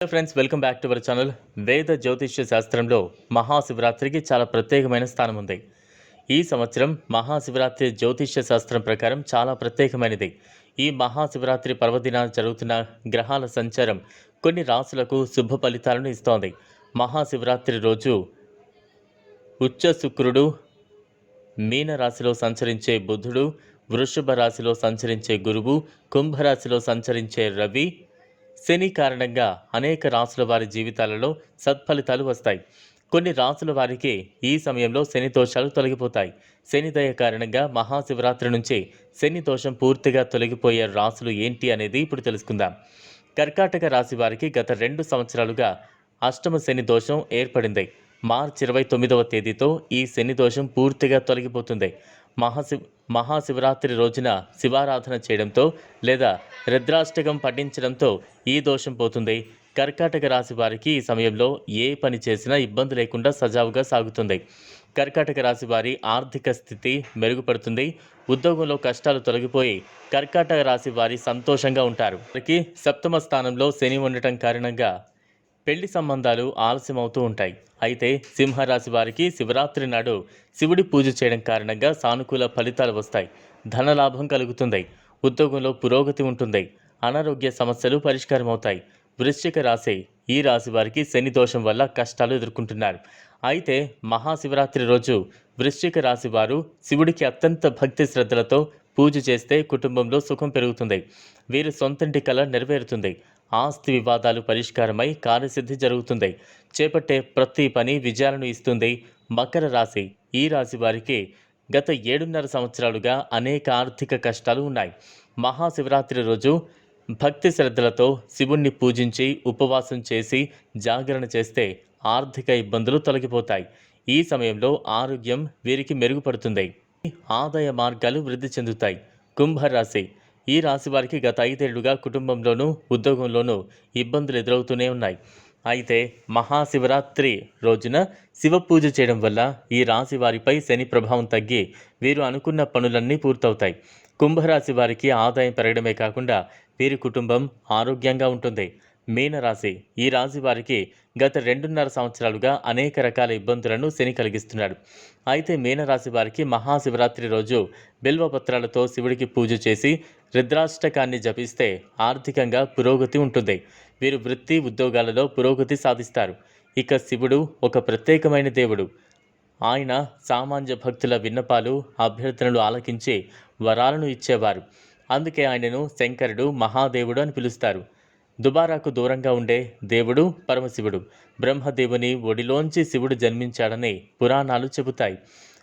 Friends welcome back to our channel వేద జ్యోతిష్య శాస్త్రంలో మహాశివరాత్రికి చాలా ప్రత్యేకమైన స్థానం ఉంది. ఈ సంవత్సరం మహాశివరాత్రి జ్యోతిష్య శాస్త్రం ప్రకారం చాలా ప్రత్యేకమైనది. ఈ మహాశివరాత్రి పర్వదినాన జరుగుతున్న గ్రహాల సంచారం కొన్ని రాసులకు శుభ ఫలితాలను ఇస్తోంది. మహాశివరాత్రి రోజు ఉచ్చ శుక్రుడు మీనరాశిలో సంచరించే బుధుడు వృషభ రాశిలో సంచరించే గురువు కుంభరాశిలో సంచరించే రవి శని కారణంగా అనేక రాసుల వారి జీవితాలలో సత్ఫలితాలు వస్తాయి. కొన్ని రాసుల వారికి ఈ సమయంలో శని దోషాలు తొలగిపోతాయి. శని దయ కారణంగా మహాశివరాత్రి నుంచే శని దోషం పూర్తిగా తొలగిపోయే రాసులు ఏంటి అనేది ఇప్పుడు తెలుసుకుందాం. కర్కాటక రాశి వారికి గత రెండు సంవత్సరాలుగా అష్టమ శని దోషం ఏర్పడింది. మార్చి ఇరవై తొమ్మిదవ తేదీతో ఈ శని దోషం పూర్తిగా తొలగిపోతుంది. మహాశివ మహాశివరాత్రి రోజున శివారాధన చేయడంతో లేదా రుద్రాష్టకం పఠించడంతో ఈ దోషం పోతుంది. కర్కాటక రాశి వారికి ఈ సమయంలో ఏ పని చేసినా ఇబ్బంది లేకుండా సజావుగా సాగుతుంది. కర్కాటక రాశి వారి ఆర్థిక స్థితి మెరుగుపడుతుంది. ఉద్యోగంలో కష్టాలు తొలగిపోయి కర్కాటక రాశి వారి సంతోషంగా ఉంటారు. వారికి సప్తమ స్థానంలో శని ఉండటం కారణంగా పెళ్ళి సంబంధాలు ఆలస్యం అవుతూ ఉంటాయి. అయితే సింహరాశి వారికి శివరాత్రి నాడు శివుడి పూజ చేయడం కారణంగా సానుకూల ఫలితాలు వస్తాయి. ధనలాభం కలుగుతుంది. ఉద్యోగంలో పురోగతి ఉంటుంది. అనారోగ్య సమస్యలు పరిష్కారమవుతాయి. వృశ్చిక రాశి ఈ రాశి వారికి శని దోషం వల్ల కష్టాలు ఎదుర్కొంటున్నారు. అయితే మహాశివరాత్రి రోజు వృశ్చిక రాశి వారు శివుడికి అత్యంత భక్తి శ్రద్ధలతో పూజ చేస్తే కుటుంబంలో సుఖం పెరుగుతుంది. వీరి సొంతంటి కళ నెరవేరుతుంది. ఆస్తి వివాదాలు పరిష్కారమై కార్యసిద్ధి జరుగుతుంది. చేపట్టే ప్రతి పని విజయాలను ఇస్తుంది. మకర రాశి. ఈ రాశి వారికి గత ఏడున్నర సంవత్సరాలుగా అనేక ఆర్థిక కష్టాలు ఉన్నాయి. మహాశివరాత్రి రోజు భక్తి శ్రద్ధలతో శివుణ్ణి పూజించి ఉపవాసం చేసి జాగరణ చేస్తే ఆర్థిక ఇబ్బందులు తొలగిపోతాయి. ఈ సమయంలో ఆరోగ్యం వీరికి మెరుగుపడుతుంది. ఆదాయ మార్గాలు వృద్ధి చెందుతాయి. కుంభరాశి. ఈ రాశి వారికి గత ఐదేళ్ళుగా కుటుంబంలోనూ ఉద్యోగంలోనూ ఇబ్బందులు ఎదురవుతూనే ఉన్నాయి. అయితే మహాశివరాత్రి రోజున శివ పూజ చేయడం వల్ల ఈ రాశి వారిపై శని ప్రభావం తగ్గి వీరు అనుకున్న పనులన్నీ పూర్తవుతాయి. కుంభరాశి వారికి ఆదాయం పెరగడమే కాకుండా వీరి కుటుంబం ఆరోగ్యంగా ఉంటుంది. మీనరాశి ఈ రాశి వారికి గత రెండున్నర సంవత్సరాలుగా అనేక రకాల ఇబ్బందులను శని కలిగిస్తున్నాడు. అయితే మీనరాశి వారికి మహాశివరాత్రి రోజు బిల్వపత్రాలతో శివుడికి పూజ చేసి రుద్రాష్టకాన్ని జపిస్తే ఆర్థికంగా పురోగతి ఉంటుంది. వీరు వృత్తి ఉద్యోగాలలో పురోగతి సాధిస్తారు. ఇక శివుడు ఒక ప్రత్యేకమైన దేవుడు. ఆయన సామాన్య భక్తుల విన్నపాలు అభ్యర్థనలు ఆలకించి వరాలను ఇచ్చేవారు. అందుకే ఆయనను శంకరుడు మహాదేవుడు అని పిలుస్తారు. దుబారాకు దూరంగా ఉండే దేవుడు పరమశివుడు. బ్రహ్మదేవుని ఒడిలోంచి శివుడు జన్మించాడని పురాణాలు చెబుతాయి.